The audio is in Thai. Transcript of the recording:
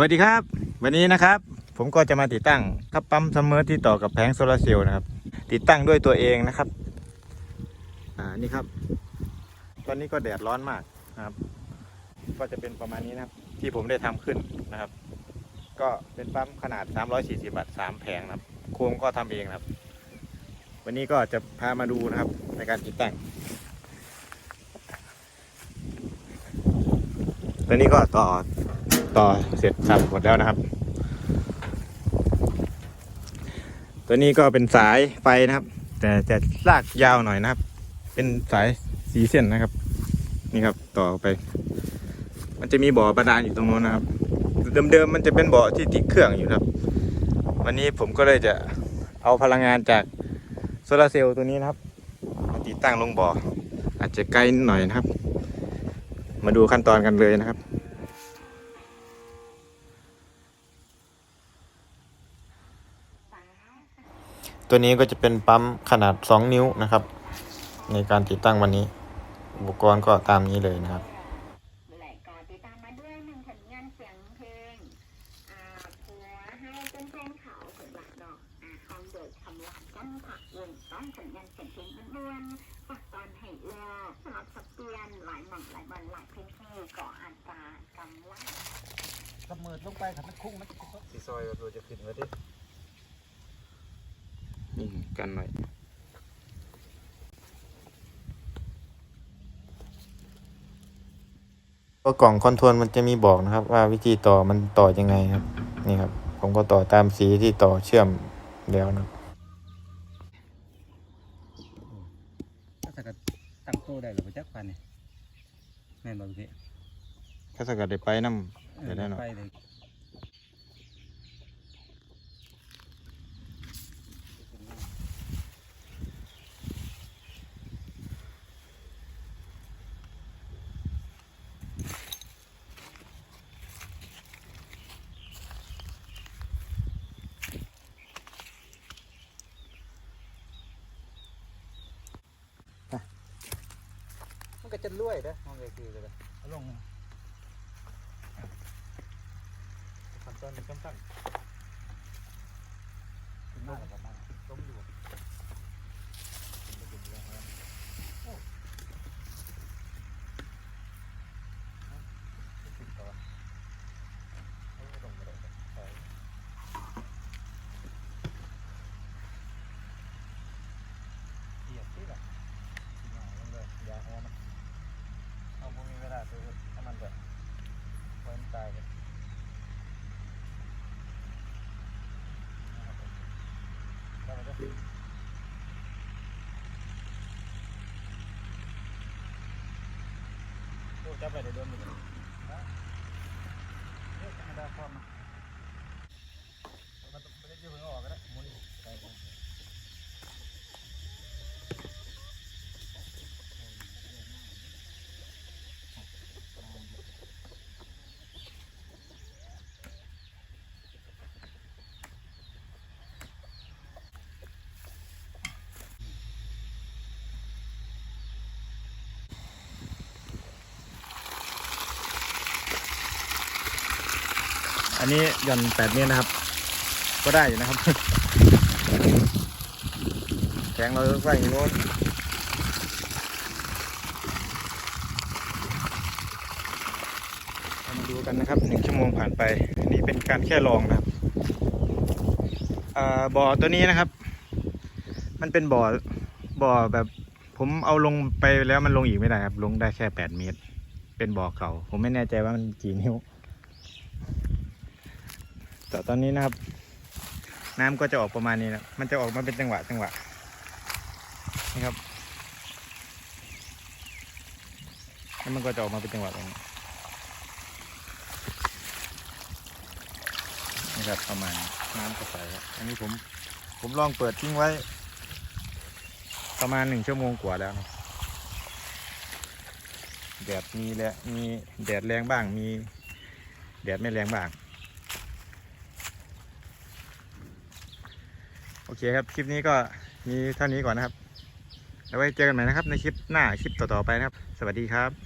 วัสดีครับ วันนี้นะครับ ผมก็จะมาติดตั้งครับปั๊มซัมเมอร์ที่ต่อกับแผงโซลาร์เซลล์นะครับ ติดตั้งด้วยตัวเองนะครับ อ่านี่ครับ ตอนนี้ก็แดดร้อนมากนะครับ ก็จะเป็นประมาณนี้นะครับ ที่ผมได้ทำขึ้นนะครับ ก็เป็นปั๊มขนาด 340วัตต์3แผงนะครับ โครงก็ทำเองนะครับ วันนี้ก็จะพามาดูนะครับ ในการติดตั้งตอนนี้ก็ต่อ ต่อเสร็จสับหมดแล้วนะครับ ตัวนี้ก็เป็นสายไฟนะครับ แต่จะลากยาวหน่อยนะครับ เป็นสายสีเส้นนะครับ นี่ครับต่อไป มันจะมีบ่อบาดาลอยู่ตรงโน้นนะครับ เดิมๆมันจะเป็นบ่อที่ติดเครื่องอยู่ครับ วันนี้ผมก็เลยจะเอาพลังงานจากโซลาร์เซลล์ตัวนี้นะครับมาติดตั้งลงบ่ออาจจะไกลหน่อยนะครับ มาดูขั้นตอนกันเลยนะครับ ตัวนี้ก็จะเป็นปั๊มขนาด 2 นิ้วนะครับ ในการติดตั้งวันนี้ อุปกรณ์ก็ตามนี้เลยนะครับและก็ติดตามมาด้วยหนึ่งผลงานเสียงเพลงอ่าผัวให้เป็นเพลงเขาผลหลักดอกอ่าคองโดยคำหลักกันผักวงต้องผลงานเสียงเพลงล้วนๆฝากตอนให้เลือกสลับสับเปลี่ยนหลายหม่องหลายบอลหลายพื้นที่ก่ออัตรากำลังกำเมิดลงไปครับมันคุ้งมันสีซอยเราจะขึ้นไว้ดินี่ กันหน่อยก็กล่องคอนโทรลมันจะมีบอกนะครับ ว่าวิธีต่อมันต่อยังไงครับ นี่ครับ ผมก็ต่อตามสีที่ต่อเชื่อมแล้วนะครับถ้าเกิดตั้งโตได้หรือจักปันนี่แม่นบ่พี่ถ้าสกัดได้ไปน้ำเดี๋ยวได้หน่อย ก็จะรวยนะมองไกลๆเลยเอาลงขั้นตอนนี้ขั้นตอนขึ้นมาแล้วประมาณ ล้มอยู่เหยียบที่แบบยาแอมันเอาพวกนี้เวลาซื้อถ้ามันแบบไว้มันตายเลย ได้ไหมเด้อโอ้จับไปเดี๋ยวโดนมือนะเฮ้ยธรรมดาพร้อมนะมันต้องไม่ได้ยืดมือออกก็ได้หมุนไปก่อน อันนี้หย่อนแปดเมตรนะครับ ก็ได้อยู่นะครับแข็งเราไว้อย่างโน้นเรามาดูกันนะครับหนึ่งชั่วโมงผ่านไปอันนี้เป็นการแค่ลองนะครับอ่าบ่อตัวนี้นะครับ มันเป็นบ่อบ่อแบบผมเอาลงไปแล้วมันลงอีกไม่ได้ครับ ลงได้แค่แปดเมตร เป็นบ่อเก่า ผมไม่แน่ใจว่ามันกี่นิ้ว แต่ตอนนี้นะครับ น้ำก็จะออกประมาณนี้นะมันจะออกมาเป็นจังหวะจังหวะนี่ครับแล้วมันก็จะออกมาเป็นจังหวะแบบนี้นี่ครับประมาณน้ำก็ใสครับอันนี้ผมผมลองเปิดทิ้งไว้ ประมาณหนึ่งชั่วโมงกว่าแล้วนะแดดมีแลวมีแดดแรงบ้างมี แดดไม่แรงบ้าง โอเคครับ คลิปนี้ก็มีเท่านี้ก่อนนะครับ แล้วไว้เจอกันใหม่นะครับ ในคลิปหน้าคลิปต่อๆไปนะครับ สวัสดีครับ